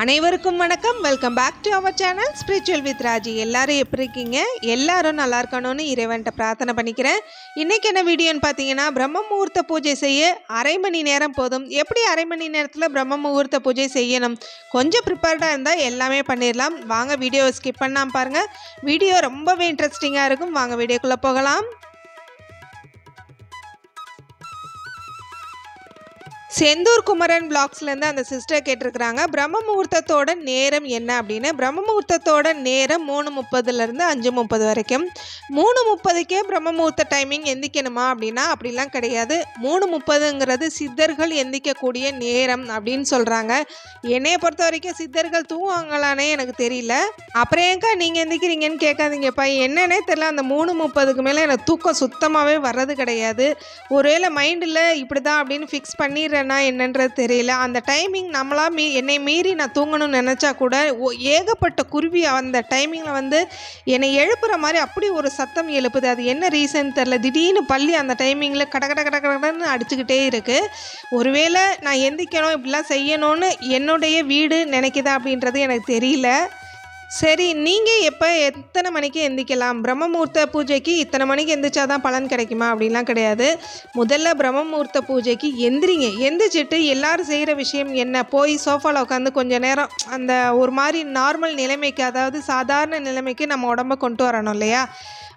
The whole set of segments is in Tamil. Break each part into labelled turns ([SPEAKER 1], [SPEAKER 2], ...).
[SPEAKER 1] அனைவருக்கும் வணக்கம். Welcome back to our channel spiritual with Raji எல்லாரும் எப்படி இருக்கீங்க? எல்லாரும் நல்லா இருக்கணும்னு இறைவன்ட்ட பிரார்த்தனை பண்ணிக்கிறேன். இன்றைக்கி என்ன வீடியோன்னு பார்த்தீங்கன்னா பிரம்ம முகூர்த்த பூஜை செய்ய அரை மணி நேரம் போதும். எப்படி அரை மணி நேரத்தில் பிரம்ம முகூர்த்த பூஜை செய்யணும்? கொஞ்சம் ப்ரிப்பேர்டாக இருந்தால் எல்லாமே பண்ணிடலாம். வாங்க வீடியோவை ஸ்கிப் பண்ணாமல் பாருங்கள் வீடியோ ரொம்பவே இன்ட்ரெஸ்டிங்காக இருக்கும். வாங்க வீடியோக்குள்ளே போகலாம். செந்தூர் குமரன் பிளாக்ஸ்லேருந்து அந்த சிஸ்டர் கேட்டிருக்கிறாங்க பிரம்ம முகூர்த்தத்தோட நேரம் என்ன? அப்படின்னு. பிரம்ம முகூர்த்தத்தோட நேரம் மூணு முப்பதுலேருந்து அஞ்சு முப்பது வரைக்கும். மூணு முப்பதுக்கே பிரம்ம முகூர்த்த டைமிங் எந்திக்கணுமா அப்படின்னா அப்படிலாம் கிடையாது. மூணு முப்பதுங்கிறது சித்தர்கள் எந்திக்கக்கூடிய நேரம் அப்படின்னு சொல்கிறாங்க என்னைய பொறுத்த வரைக்கும் சித்தர்கள் தூங்குவாங்களானே எனக்கு தெரியல. அப்புறம் ஏங்கா நீங்கள் எந்திக்கிறீங்கன்னு கேட்காதீங்கப்பா. என்னன்னே தெரியல. அந்த மூணு முப்பதுக்கு மேலே எனக்கு தூக்கம் சுத்தமாகவே வர்றது கிடையாது. ஒருவேளை மைண்டில் இப்படி தான் அப்படின்னு ஃபிக்ஸ் பண்ணிடுறேன்னா என்னன்றது தெரியல. அந்த டைமிங் நம்மளா மீ என்னை மீறி நான் தூங்கணும்னு நினச்சா கூட ஏகப்பட்ட குருவி அந்த டைமிங்கில் வந்து என்னை எழுப்புற மாதிரி அப்படி ஒரு சத்தம் எழுப்புது. அது என்ன ரீசன் தெரில திடீர்னு பள்ளி அந்த டைமிங்கில் கட கட கட கடன்னு அடிச்சுக்கிட்டே இருக்குது ஒருவேளை நான் எந்திக்கணும் இப்படிலாம் செய்யணும்னு என்னுடைய வீடு நினைக்குதா அப்படின்றது எனக்கு தெரியல. சரி நீங்கள் எப்போ எத்தனை மணிக்கு எந்திக்கலாம்? பிரம்மமூர்த்த பூஜைக்கு இத்தனை மணிக்கு எந்திரிச்சா தான் பலன் கிடைக்குமா? அப்படிலாம் கிடையாது. முதல்ல பிரம்மமூர்த்த பூஜைக்கு எந்திரிங்க. எந்திரிச்சிட்டு எல்லாரும் செய்கிற விஷயம் என்ன? போய் சோஃபாவில் உட்காந்து கொஞ்சம் நேரம் அந்த ஒரு மாதிரி நார்மல் நிலைமைக்கு அதாவது சாதாரண நிலைமைக்கு நம்ம உடம்ப கொண்டு வரணும் இல்லையா?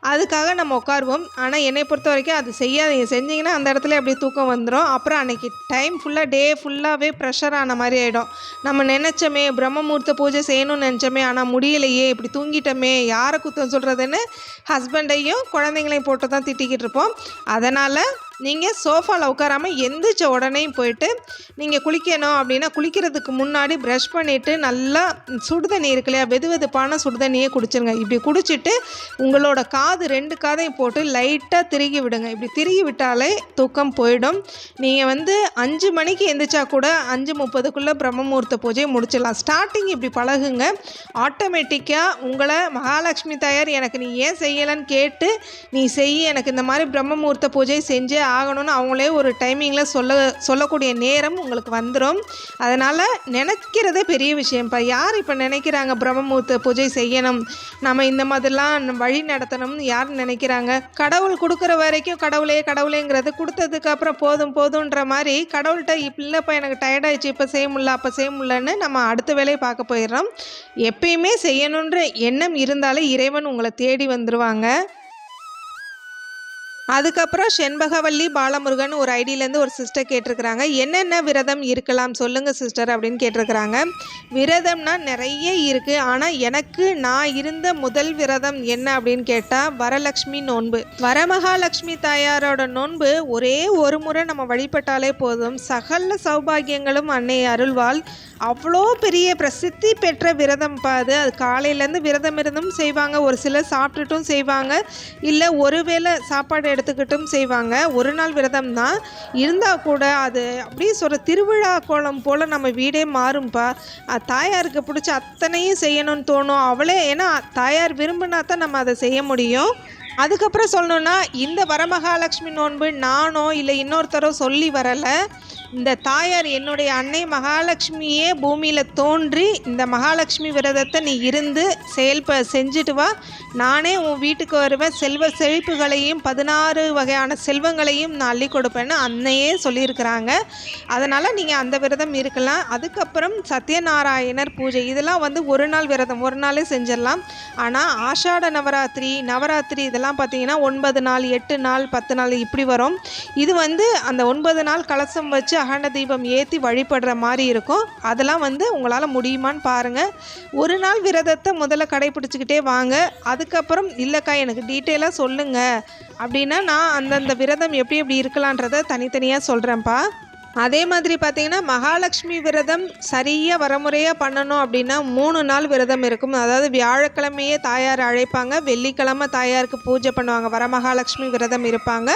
[SPEAKER 1] அதுக்காக நம்ம உட்காருவோம். ஆனால் என்னை பொறுத்த வரைக்கும் அது செய்யாதீங்க செஞ்சீங்கன்னா அந்த இடத்துல அப்படியே தூக்கம் வந்துடும் அப்புறம் அன்னைக்கு டைம் ஃபுல்லாக டே ஃபுல்லாகவே ப்ரெஷர் ஆன மாதிரி ஆகிடும் நம்ம நினச்சோமே பிரம்மமூர்த்த பூஜை செய்யணும்னு நினச்சோமே ஆனால் முடியலையே இப்படி தூங்கிட்டோமே யாரை குத்தம் சொல்கிறதுன்னு ஹஸ்பண்டையும் குழந்தைங்களையும் போட்டு தான் திட்டிக்கிட்டு இருப்போம். அதனால் நீங்கள் சோஃபாவில் உட்காராமல் எந்திரிச்ச உடனே போயிட்டு நீங்கள் குளிக்கணும். அப்படின்னா குளிக்கிறதுக்கு முன்னாடி ப்ரஷ் பண்ணிவிட்டு நல்லா சுடுதண்ணி இருக்கு இல்லையா? வெது வெதுப்பான சுடுதண்ணியே குடிச்சிருங்க. இப்படி குடிச்சிட்டு உங்களோட காது ரெண்டு காதையும் போட்டு லைட்டாக திருகி விடுங்க. இப்படி திருகி விட்டாலே தூக்கம் போயிடும். நீங்கள் வந்து அஞ்சு மணிக்கு எந்திரிச்சா கூட அஞ்சு முப்பதுக்குள்ளே பிரம்மமூர்த்த பூஜையை முடிச்சிடலாம். ஸ்டார்டிங் இப்படி பழகுங்க. ஆட்டோமேட்டிக்காக உங்களை மகாலட்சுமி தாயார் எனக்கு நீ ஏன் செய்யலைன்னு கேட்டு நீ செய் எனக்கு இந்த மாதிரி பிரம்மமூர்த்த பூஜை செஞ்சு ஆகணும்னு அவங்களே ஒரு டைமிங்கில் சொல்ல சொல்லக்கூடிய நேரம் உங்களுக்கு வந்துடும் அதனால் நினைக்கிறதே பெரிய விஷயம்ப்பா. யார் இப்போ நினைக்கிறாங்க பிரம்மமூர்த்த பூஜை செய்யணும்? நம்ம இந்த மாதிரிலாம் வழி நடத்தணும்னு யார் நினைக்கிறாங்க? கடவுள் கொடுக்குற வரைக்கும் கடவுளே கடவுளேங்கிறது கொடுத்ததுக்கு அப்புறம் போதும் போதுன்ற மாதிரி கடவுள்கிட்ட இப்போ இல்லைப்பா எனக்கு டயர்டாயிடுச்சு இப்போ செய்ய முடியல அப்போ செய்ய முடியலன்னு நம்ம அடுத்த வேலையை பார்க்க போயிடுறோம். எப்பயுமே செய்யணுன்ற எண்ணம் இருந்தாலே இறைவன் உங்களை தேடி வந்துடுவாங்க அதுக்கப்புறம் செண்பகவல்லி பாலமுருகன் ஒரு ஐடியிலேருந்து ஒரு சிஸ்டர் கேட்டிருக்கிறாங்க. என்னென்ன விரதம் இருக்கலாம்? சொல்லுங்கள் சிஸ்டர் அப்படின்னு கேட்டிருக்கிறாங்க. விரதம்னா நிறைய இருக்குது ஆனால் எனக்கு நான் இருந்த முதல் விரதம் என்ன அப்படின்னு கேட்டால் வரலக்ஷ்மி நோன்பு. வரமகாலட்சுமி தாயாரோட நோன்பு ஒரே ஒரு முறை நம்ம வழிபட்டாலே போதும். சகல சௌபாகியங்களும் அன்னை அருள்வாள். அவ்வளோ பெரிய பிரசித்தி பெற்ற விரதம் அது. அது காலையிலேருந்து விரதம் இருந்தும் செய்வாங்க. ஒரு சிலர் சாப்பிட்டுட்டும் செய்வாங்க. இல்லை ஒருவேளை சாப்பாடு எடுத்துக்கிட்டும் செய்வாங்க. ஒரு நாள் விரதம் தான் இருந்தால் கூட அது அப்படியே சொல்கிற திருவிழா கோலம் போல் நம்ம வீடே மாறும்பா. தாயாருக்கு பிடிச்ச அத்தனையும் செய்யணும்னு தோணும். அவளே ஏன்னா தாயார் விரும்பினா தான் நம்ம அதை செய்ய முடியும். அதுக்கப்புறம் சொல்லணுன்னா இந்த வரமகாலட்சுமி நோன்பு நானோ இல்லை இன்னொருத்தரோ சொல்லி வரலை. இந்த தாயார் என்னுடைய அன்னை மகாலட்சுமியே பூமியில் தோன்றி இந்த மகாலட்சுமி விரதத்தை நீ இருந்து செயல்ப செஞ்சுட்டு வா. நானே உன் வீட்டுக்கு வருவேன். செல்வ செழிப்புகளையும் பதினாறு வகையான செல்வங்களையும் நான் அள்ளி கொடுப்பேன்னு அன்னையே சொல்லியிருக்கிறாங்க. அதனால் நீங்கள் அந்த விரதம் இருக்கலாம். அதுக்கப்புறம் சத்யநாராயணர் பூஜை இதெல்லாம் வந்து ஒரு நாள் விரதம். ஒரு நாளே செஞ்சிடலாம். ஆனால் ஆஷாட நவராத்திரி நவராத்திரி இதெல்லாம் இதெல்லாம் பார்த்தீங்கன்னா ஒன்பது நாள் எட்டு நாள் பத்து நாள் இப்படி வரும். இது வந்து அந்த ஒன்பது நாள் கலசம் வச்சு அகண்ட தீபம் ஏற்றி வழிபடுற மாதிரி இருக்கும். அதெல்லாம் வந்து உங்களால் முடியுமான்னு பாருங்கள் ஒரு நாள் விரதத்தை முதல்ல கடைப்பிடிச்சிக்கிட்டே வாங்க. அதுக்கப்புறம் இல்லைக்கா எனக்கு டீட்டெயிலாக சொல்லுங்கள் அப்படின்னா நான் அந்தந்த விரதம் எப்படி எப்படி இருக்கலான்றதை தனித்தனியாக சொல்கிறேன்ப்பா அதே மாதிரி பார்த்தீங்கன்னா மகாலட்சுமி விரதம் சரியாக வரமுறையாக பண்ணணும் அப்படின்னா மூணு நாள் விரதம் இருக்கும். அதாவது வியாழக்கிழமையே தாயார் அழைப்பாங்க. வெள்ளிக்கிழமை தாயாருக்கு பூஜை பண்ணுவாங்க. வரமகாலட்சுமி விரதம் இருப்பாங்க.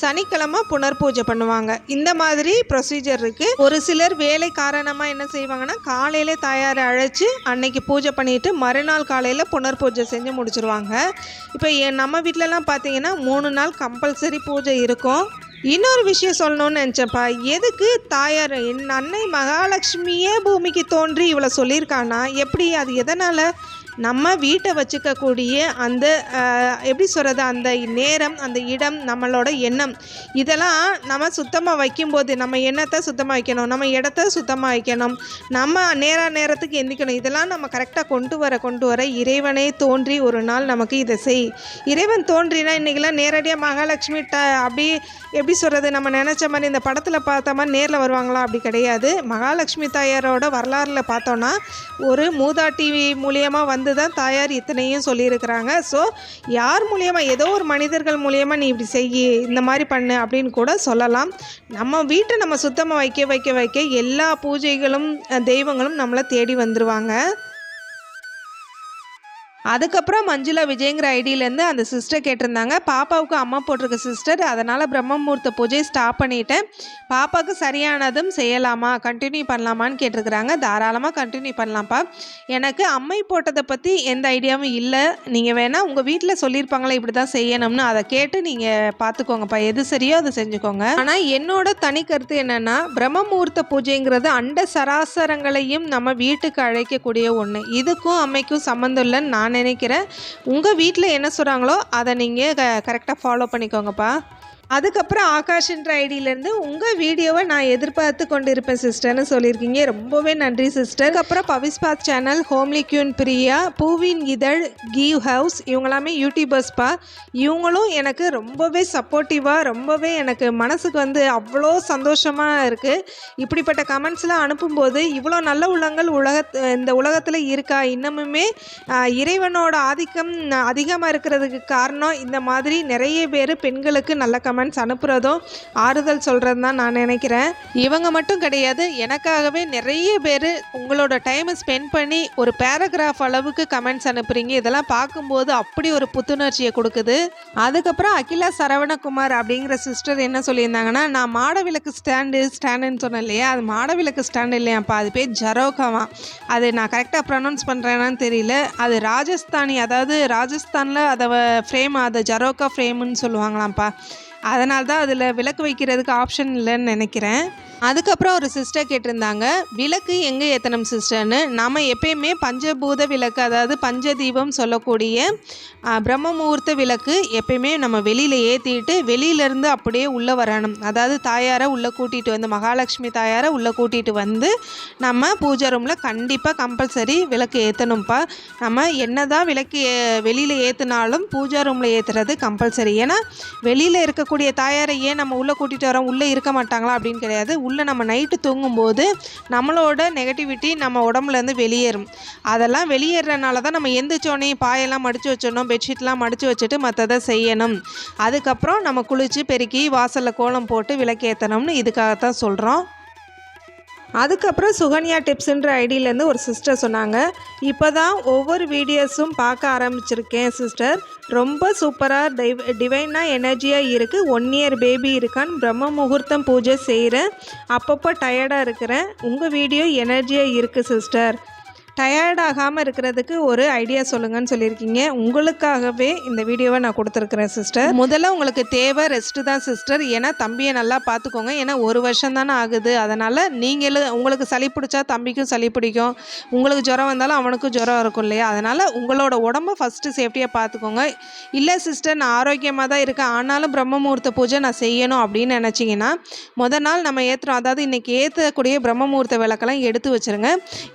[SPEAKER 1] சனிக்கிழமை புனர் பூஜை பண்ணுவாங்க. இந்த மாதிரி ப்ரொசீஜர் இருக்குது ஒரு சிலர் வேலை காரணமாக என்ன செய்வாங்கன்னா காலையிலே தாயாரை அழைச்சி அன்னைக்கு பூஜை பண்ணிட்டு மறுநாள் காலையில் புனர் பூஜை செஞ்சு முடிச்சிருவாங்க. இப்போ என் நம்ம வீட்டிலலாம் பார்த்தீங்கன்னா மூணு நாள் கம்பல்சரி பூஜை இருக்கும். இன்னொரு விஷயம் சொல்லணும்னு நினச்சப்பா எதுக்கு தாயார் என் அன்னை மகாலட்சுமியே பூமிக்கு தோன்றி இவ்வளோ சொல்லியிருக்கானா எப்படி அது எதனால் நம்ம வீட்டை வச்சுக்கக்கூடிய அந்த எப்படி சொல்கிறது அந்த நேரம் அந்த இடம் நம்மளோட எண்ணம் இதெல்லாம் நம்ம சுத்தமாக வைக்கும்போது நம்ம எண்ணத்தை சுத்தமாக வைக்கணும் நம்ம இடத்த சுத்தமாக வைக்கணும் நம்ம நேர நேரத்துக்கு எந்திக்கணும். இதெல்லாம் நம்ம கரெக்டாக கொண்டு வர கொண்டு வர இறைவனே தோன்றி ஒரு நாள் நமக்கு இதை செய். இறைவன் தோன்றினா இன்றைக்கெல்லாம் நேரடியாக மகாலட்சுமி ட அப்படி எப்படி சொல்கிறது நம்ம நினச்ச மாதிரி இந்த படத்தில் பார்த்த மாதிரி நேரில் வருவாங்களா? அப்படி கிடையாது. மகாலட்சுமி தாயாரோட வரலாறில் பார்த்தோன்னா ஒரு மூதாட்டி மூலியமாக வந்து தான் தாயார் இத்தனையும் சொல்லியிருக்கிறாங்க. ஸோ யார் மூலியமாக ஏதோ ஒரு மனிதர்கள் மூலியமாக நீ இப்படி செய் இந்த மாதிரி பண்ணு அப்படின்னு கூட சொல்லலாம். நம்ம வீட்டை நம்ம சுத்தமாக வைக்க வைக்க வைக்க எல்லா பூஜைகளும் தெய்வங்களும் நம்மளை தேடி வந்துடுவாங்க அதுக்கப்புறம் மஞ்சுளா விஜய்ங்கிற ஐடியிலேருந்து அந்த சிஸ்டர் கேட்டிருந்தாங்க. பாப்பாவுக்கு அம்மா போட்டிருக்க சிஸ்டர் அதனால் பிரம்மமூர்த்த பூஜை ஸ்டாப் பண்ணிட்டேன். பாப்பாவுக்கு சரியானதும் செய்யலாமா கண்டினியூ பண்ணலாமான்னு கேட்டிருக்கிறாங்க. தாராளமாக கண்டினியூ பண்ணலாம்ப்பா. எனக்கு அம்மை போட்டதை பற்றி எந்த ஐடியாவும் இல்லை. நீங்கள் வேணால் உங்கள் வீட்டில் சொல்லியிருப்பாங்களே இப்படி தான் செய்யணும்னு. அதை கேட்டு நீங்கள் பார்த்துக்கோங்கப்பா எது சரியோ அதை செஞ்சுக்கோங்க. ஆனால் என்னோட தனி கருத்து என்னென்னா பிரம்மமூர்த்த பூஜைங்கிறது அண்ட சராசரங்களையும் நம்ம வீட்டுக்கு அழைக்கக்கூடிய ஒன்று இதுக்கும் அம்மைக்கும் சம்மந்தம் இல்லைன்னு நான் நினைக்கிறேன். உங்கள் வீட்டில் என்ன சொல்கிறாங்களோ அதை நீங்கள் க கரெக்டாக ஃபாலோ பண்ணிக்கோங்கப்பா. அதுக்கப்புறம் ஆகாஷ்ன்ற ஐடியிலேருந்து உங்கள் வீடியோவை நான் எதிர்பார்த்து கொண்டு இருப்பேன் சிஸ்டர்னு சொல்லியிருக்கீங்க. ரொம்பவே நன்றி சிஸ்டர். அப்புறம் பவிஸ்பாத் சேனல் ஹோம்லி கியூன் பிரியா பூவின் இதழ் கீவ் ஹவுஸ் இவங்களாமே யூடியூபர்ஸ்பா இவங்களும் எனக்கு ரொம்பவே சப்போர்ட்டிவாக ரொம்பவே எனக்கு மனசுக்கு வந்து அவ்வளோ சந்தோஷமாக இருக்குது இப்படிப்பட்ட கமெண்ட்ஸ்லாம் அனுப்பும்போது இவ்வளோ நல்ல உள்ளங்கள் உலக இந்த உலகத்தில் இருக்கா? இன்னமுமே இறைவனோட ஆதிக்கம் அதிகமாக இருக்கிறதுக்கு காரணம் இந்த மாதிரி நிறைய பேர் பெண்களுக்கு நல்ல கமெண்ட்ஸ் அனுப்புகிறதும் ஆறுதல் சொல்கிறது தான் நான் நினைக்கிறேன். இவங்க மட்டும் கிடையாது எனக்காகவே நிறைய பேர் உங்களோட டைமை ஸ்பெண்ட் பண்ணி ஒரு பேராகிராஃப் அளவுக்கு கமெண்ட்ஸ் அனுப்புகிறீங்க இதெல்லாம் பார்க்கும்போது அப்படி ஒரு புத்துணர்ச்சியை கொடுக்குது. அதுக்கப்புறம் அகிலா சரவணகுமார் அப்படிங்கிற சிஸ்டர் என்ன சொல்லியிருந்தாங்கன்னா நான் மாட விளக்கு ஸ்டாண்டு ஸ்டாண்டுன்னு சொன்னேன் இல்லையா? அது மாட விளக்கு ஸ்டாண்டு இல்லையாப்பா. அது பேர் ஜரோகாவா. அது நான் கரெக்டாக ப்ரொனவுன்ஸ் பண்ணுறேனான்னு தெரியல. அது ராஜஸ்தானி அதாவது ராஜஸ்தானில் அதை ஃப்ரேம் அதை ஜரோக்கா ஃப்ரேம்னு சொல்லுவாங்களாம்ப்பா. அதனால தான் அதில் விளக்கு வைக்கிறதுக்கு ஆப்ஷன் இல்லைன்னு நினைக்கிறேன். அதுக்கப்புறம் ஒரு சிஸ்டர் கேட்டிருந்தாங்க விளக்கு எங்கே ஏற்றணும் சிஸ்டர்னு நம்ம எப்பயுமே பஞ்சபூத விளக்கு அதாவது பஞ்சதீபம் சொல்லக்கூடிய பிரம்ம முகூர்த்த விளக்கு எப்பயுமே நம்ம வெளியில் ஏற்றிட்டு வெளியிலேருந்து அப்படியே உள்ளே வரணும். அதாவது தாயாரை உள்ளே கூட்டிகிட்டு வந்து மகாலட்சுமி தாயாரை உள்ளே கூட்டிகிட்டு வந்து நம்ம பூஜை ரூமில் கண்டிப்பாக கம்பல்சரி விளக்கு ஏற்றணும்ப்பா நம்ம என்ன தான் விளக்கு வெளியில் ஏற்றினாலும் பூஜா ரூமில் ஏற்றுறது கம்பல்சரி ஏன்னா வெளியில் இருக்கக்கூடிய தாயாரை ஏன் நம்ம உள்ளே கூட்டிகிட்டு வரோம் உள்ளே இருக்க மாட்டாங்களா அப்படின்னு கிடையாது. உள்ளே நம்ம நைட்டு தூங்கும்போது நம்மளோட நெகட்டிவிட்டி நம்ம உடம்புலேருந்து வெளியேறும். அதெல்லாம் வெளியேறனால தான் நம்ம எந்திரிச்சோடனே பாயெல்லாம் மடித்து வச்சிடணும் பெட்ஷீட்லாம் மடித்து வச்சுட்டு மற்றதை செய்யணும். அதுக்கப்புறம் நம்ம குளித்து பெருக்கி வாசலில் கோலம் போட்டு விளக்கேற்றணும்னு இதுக்காகத்தான் சொல்கிறோம் அதுக்கப்புறம் சுகன்யா டிப்ஸுன்ற ஐடியிலேருந்து ஒரு சிஸ்டர் சொன்னாங்க. இப்போ தான் ஒவ்வொரு வீடியோஸும் பார்க்க ஆரம்பிச்சிருக்கேன் சிஸ்டர். ரொம்ப சூப்பராக டைவ் டிவைனாக எனர்ஜியாக இருக்குது ஒன் இயர் பேபி இருக்கான்னு பிரம்ம முகூர்த்தம் பூஜை செய்கிறேன் அப்பப்போ டயர்டாக இருக்கிறேன். உங்கள் வீடியோ எனர்ஜியாக இருக்குது சிஸ்டர். டயர்ட் ஆகாமல் இருக்கிறதுக்கு ஒரு ஐடியா சொல்லுங்கன்னு சொல்லியிருக்கீங்க. உங்களுக்காகவே இந்த வீடியோவை நான் கொடுத்துருக்குறேன் சிஸ்டர் முதல்ல உங்களுக்கு தேவை ரெஸ்ட்டு தான் சிஸ்டர் ஏன்னா தம்பியை நல்லா பார்த்துக்கோங்க. ஏன்னா ஒரு வருஷம் தானே ஆகுது. அதனால் நீங்களும் உங்களுக்கு சளி பிடிச்சா தம்பிக்கும் சளி பிடிக்கும். உங்களுக்கு ஜுரம் வந்தாலும் அவனுக்கும் ஜுரம் இருக்கும் இல்லையா? அதனால் உங்களோட உடம்ப ஃபஸ்ட்டு சேஃப்டியாக பார்த்துக்கோங்க. இல்லை சிஸ்டர் நான் ஆரோக்கியமாக தான் இருக்கேன். ஆனாலும் பிரம்ம முகூர்த்த பூஜை நான் செய்யணும் அப்படின்னு நினச்சிங்கன்னா முத நாள் நம்ம ஏற்றுறோம் அதாவது இன்றைக்கி ஏற்றக்கூடிய பிரம்ம முகூர்த்த விளக்கெல்லாம் எடுத்து வச்சுருங்க.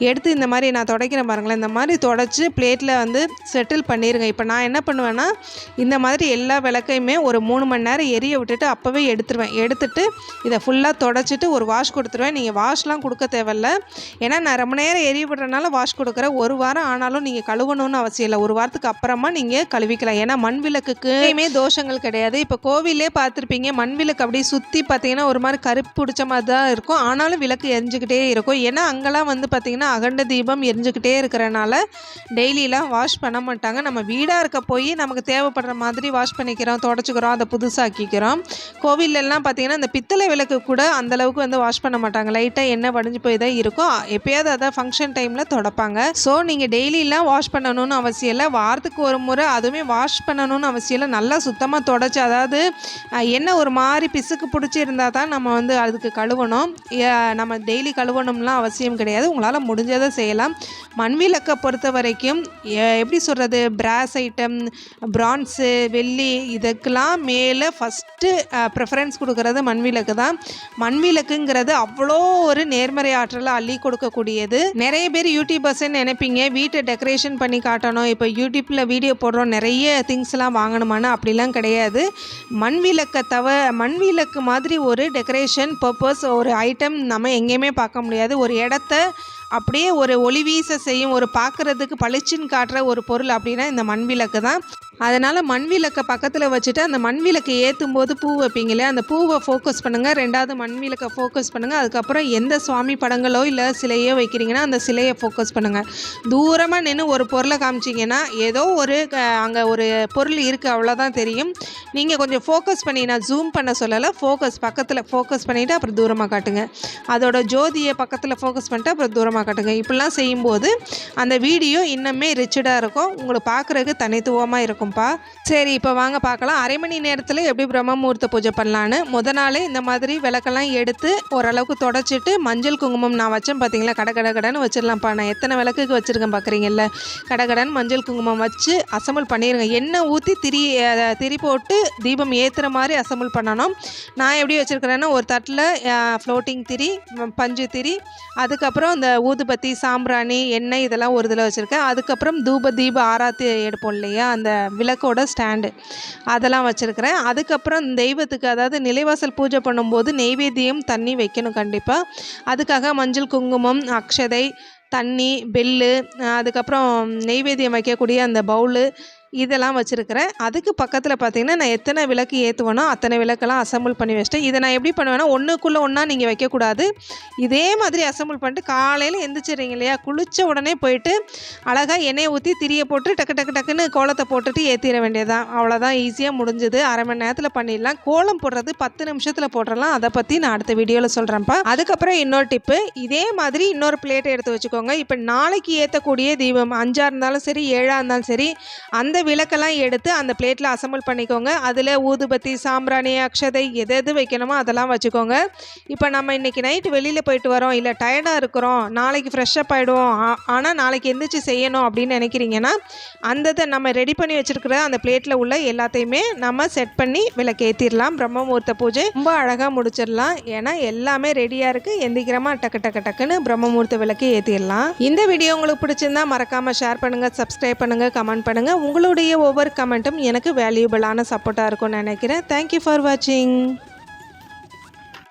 [SPEAKER 1] எடுத்து இந்த மாதிரி நான் துடைக்கிறேன் பாருங்களேன். இந்த மாதிரி தொடச்சி பிளேட்டில் வந்து செட்டில் பண்ணிடுங்க இப்போ நான் என்ன பண்ணுவேன்னா இந்த மாதிரி எல்லா விளக்கையுமே ஒரு மூணு மணி நேரம் எரிய விட்டுட்டு அப்போவே எடுத்துருவேன். எடுத்துட்டு இதை ஃபுல்லாக தொடச்சிட்டு ஒரு வாஷ் கொடுத்துருவேன். நீங்கள் வாஷ்லாம் கொடுக்க தேவையில்ல. ஏன்னா நான் ரொம்ப நேரம் எரிய விடுறதுனால வாஷ் கொடுக்குறேன். ஒரு வாரம் ஆனாலும் நீங்கள் கழுவணும்னு அவசியம் இல்லை. ஒரு வாரத்துக்கு அப்புறமா நீங்கள் கழுவிக்கலாம். ஏன்னா மண் விளக்குக்குமே தோஷங்கள் கிடையாது. இப்போ கோவிலே பார்த்துருப்பீங்க மண் விளக்கு அப்படியே சுற்றி பார்த்தீங்கன்னா ஒரு மாதிரி கருப்பு பிடிச்ச மாதிரி தான் இருக்கும். ஆனாலும் விளக்கு எரிஞ்சுக்கிட்டே இருக்கும். ஏன்னா அங்கெல்லாம் வந்து பார்த்தீங்கன்னா அகண்ட தீபம் எரிஞ்சு தெரிஞ்சுக்கிட்டே இருக்கிறனால டெய்லியெலாம் வாஷ் பண்ண மாட்டாங்க. நம்ம வீடாக இருக்க போய் நமக்கு தேவைப்படுற மாதிரி வாஷ் பண்ணிக்கிறோம் தொடச்சிக்கிறோம் அதை புதுசாக்கிக்கிறோம். கோவிலெல்லாம் பார்த்திங்கன்னா இந்த பித்தளை விளக்கு கூட அந்த அளவுக்கு வந்து வாஷ் பண்ண மாட்டாங்க. லைட்டாக எண்ணெய் வடிஞ்சு போய் தான் இருக்கும். எப்போயாவது அதை ஃபங்க்ஷன் டைமில் தொடப்பாங்க. ஸோ நீங்கள் டெய்லியெலாம் வாஷ் பண்ணணும்னு அவசியம் இல்லை. வாரத்துக்கு ஒரு முறை அதுவுமே வாஷ் பண்ணணும்னு அவசியம் இல்லை. நல்லா சுத்தமாக தொடச்சி அதாவது என்ன ஒரு மாதிரி பிசுக்கு பிடிச்சி இருந்தால் தான் நம்ம வந்து அதுக்கு கழுவணும். ஏ- நம்ம டெய்லி கழுவணும்லாம் அவசியம் கிடையாது. உங்களால் முடிஞ்சதை செய்யலாம். மண் விளக்கை பொறுத்த வரைக்கும் எப்படி சொல்கிறது பிராஸ் ஐட்டம் பிரான்ஸு வெள்ளி இதுக்கெல்லாம் மேலே ஃபஸ்ட்டு ப்ரிஃபரன்ஸ் கொடுக்கறது மண் விளக்கு தான். மண் விளக்குங்கிறது அவ்வளோ ஒரு நேர்மறை ஆற்றலை அள்ளி கொடுக்கக்கூடியது. நிறைய பேர் யூடியூபர்ஸ்ன்னு நினைப்பீங்க வீட்டை டெக்கரேஷன் பண்ணி காட்டணும் இப்போ யூடியூப்பில் வீடியோ போடுறோம் நிறைய திங்ஸ்லாம் வாங்கணுமான்னு அப்படிலாம் கிடையாது. மண் விளக்கை தவ மண் விளக்கு மாதிரி ஒரு டெக்கரேஷன் பர்பஸ் ஒரு ஐட்டம் நம்ம எங்கேயுமே பார்க்க முடியாது. ஒரு இடத்த அப்படியே ஒரு ஒளி வீச செய்யும் ஒரு பார்க்குறதுக்கு பளிச்சுன்னு காட்டுற ஒரு பொருள் அப்படின்னா இந்த மண் விளக்கு தான். அதனால் மண் விளக்கை பக்கத்தில் வச்சுட்டு அந்த மண் விளக்கை ஏற்றும் போது பூ வைப்பீங்களே அந்த பூவை ஃபோக்கஸ் பண்ணுங்கள் ரெண்டாவது மண் விளக்கை ஃபோக்கஸ் பண்ணுங்கள் அதுக்கப்புறம் எந்த சுவாமி படங்களோ இல்லை சிலையோ வைக்கிறீங்கன்னா அந்த சிலையை ஃபோக்கஸ் பண்ணுங்கள் தூரமாக நின்று ஒரு பொருளை காமிச்சிங்கன்னா ஏதோ ஒரு அங்கே ஒரு பொருள் இருக்குது அவ்வளோதான் தெரியும். நீங்கள் கொஞ்சம் ஃபோக்கஸ் பண்ணி நான் ஜூம் பண்ண சொல்லலை. ஃபோக்கஸ் பக்கத்தில் ஃபோக்கஸ் பண்ணிவிட்டு அப்புறம் தூரமாக காட்டுங்க. அதோட ஜோதியை பக்கத்தில் ஃபோக்கஸ் பண்ணிட்டு அப்புறம் தூரமாக காட்டுங்க. இப்படிலாம் செய்யும்போது அந்த வீடியோ இன்னுமே ரிச்சடாக இருக்கும். உங்களுக்கு பார்க்குறதுக்கு தனித்துவமாக இருக்கும். இருக்கும்ப்பா சரி இப்போ வாங்க பார்க்கலாம். அரை மணி நேரத்தில் எப்படி பிரம்ம முகூர்த்த பூஜை பண்ணலான்னு. முத நாளே இந்த மாதிரி விளக்கெல்லாம் எடுத்து ஓரளவுக்கு தொடச்சிட்டு மஞ்சள் குங்குமம் நான் வச்சேன் பார்த்தீங்களா கட கட கடன்னு வச்சிடலாம்ப்பா. நான் எத்தனை விளக்குக்கு வச்சுருக்கேன் பார்க்குறீங்கல்ல கட கடன்னு மஞ்சள் குங்குமம் வச்சு அசம்பிள் பண்ணிடுங்க எண்ணெய் ஊற்றி திரி அதை திரி போட்டு தீபம் ஏற்றுற மாதிரி அசம்பிள் பண்ணணும். நான் எப்படி வச்சுருக்கிறேன்னா ஒரு தட்டில் ஃப்ளோட்டிங் திரி பஞ்சு திரி அதுக்கப்புறம் இந்த ஊதுபத்தி சாம்பிராணி எண்ணெய் இதெல்லாம் ஒரு இதில் வச்சுருக்கேன். அதுக்கப்புறம் தூப தீப ஆராத்தி எடுப்போம் இல்லையா? அந்த விளக்கோட ஸ்டாண்டு. அதெல்லாம் வச்சுருக்கிறேன். அதுக்கப்புறம் தெய்வத்துக்கு அதாவது நிலைவாசல் பூஜை பண்ணும்போது நெய்வேத்தியம் தண்ணி வைக்கணும் கண்டிப்பாக அதுக்காக மஞ்சள் குங்குமம் அக்ஷதை தண்ணி பெல்லு அதுக்கப்புறம் நெய்வேத்தியம் வைக்கக்கூடிய அந்த பவுலு இதெல்லாம் வச்சுருக்கிறேன். அதுக்கு பக்கத்தில் பார்த்தீங்கன்னா நான் எத்தனை விளக்கு ஏற்றுவேனோ அத்தனை விளக்கெல்லாம் அசம்பிள் பண்ணி வச்சிட்டேன். இதை நான் எப்படி பண்ணுவேன்னா ஒன்றுக்குள்ளே ஒன்றா நீங்கள் வைக்கக்கூடாது. இதே மாதிரி அசம்பிள் பண்ணிட்டு காலையில் எந்திரிச்சிடுறீங்க இல்லையா? குளித்த உடனே போயிட்டு அழகாக எண்ணெயை ஊற்றி திரியை போட்டு டக்கு டக்கு டக்குன்னு கோலத்தை போட்டுட்டு ஏற்றிட வேண்டியதுதான். அவ்வளோதான் ஈஸியாக முடிஞ்சுது. அரை மணி நேரத்தில் பண்ணிடலாம். கோலம் போடுறது பத்து நிமிஷத்தில் போட்டுடலாம் அதை பற்றி நான் அடுத்த வீடியோவில் சொல்கிறேன்ப்பா அதுக்கப்புறம் இன்னொரு டிப்பு. இதே மாதிரி இன்னொரு பிளேட்டை எடுத்து வச்சுக்கோங்க. இப்போ நாளைக்கு ஏற்றக்கூடிய தீபம் அஞ்சாக இருந்தாலும் சரி ஏழாக இருந்தாலும் சரி அந்த விளக்கெல்லாம் எடுத்து அந்த பிளேட்டில் அசம்பிள் பண்ணிக்கோங்க. அதில் ஊதுபத்தி சாம்பிராணி அக்ஷதை எது எது வைக்கணுமோ அதெல்லாம் வச்சுக்கோங்க. இப்போ நம்ம இன்றைக்கி நைட்டு வெளியில் போயிட்டு வரோம். இல்லை டயர்டாக இருக்கிறோம். நாளைக்கு ஃப்ரெஷ்ஷப் ஆகிடுவோம் ஆனால் நாளைக்கு எந்திரிச்சு செய்யணும் அப்படின்னு நினைக்கிறீங்கன்னா அந்த இதை நம்ம ரெடி பண்ணி வச்சுருக்கிற அந்த பிளேட்டில் உள்ள எல்லாத்தையுமே நம்ம செட் பண்ணி விளக்கேற்றிடலாம் பிரம்ம முகூர்த்த பூஜை ரொம்ப அழகாக முடிச்சிடலாம். ஏன்னா எல்லாமே ரெடியாக இருக்குது எந்திக்கிறமா டக்கு டக்கு டக்குன்னு பிரம்ம முகூர்த்த விளக்கு ஏற்றிடலாம் இந்த வீடியோ உங்களுக்கு பிடிச்சிருந்தா மறக்காமல் ஷேர் பண்ணுங்கள் சப்ஸ்கிரைப் பண்ணுங்கள் கமெண்ட் பண்ணுங்கள் உங்களும் உங்களுடைய ஒவ்வொரு கமெண்ட்டும் எனக்கு வேல்யூபிளான சப்போர்ட்டாக இருக்கும்னு நினைக்கிறேன். தேங்க்யூ ஃபார் வாட்சிங்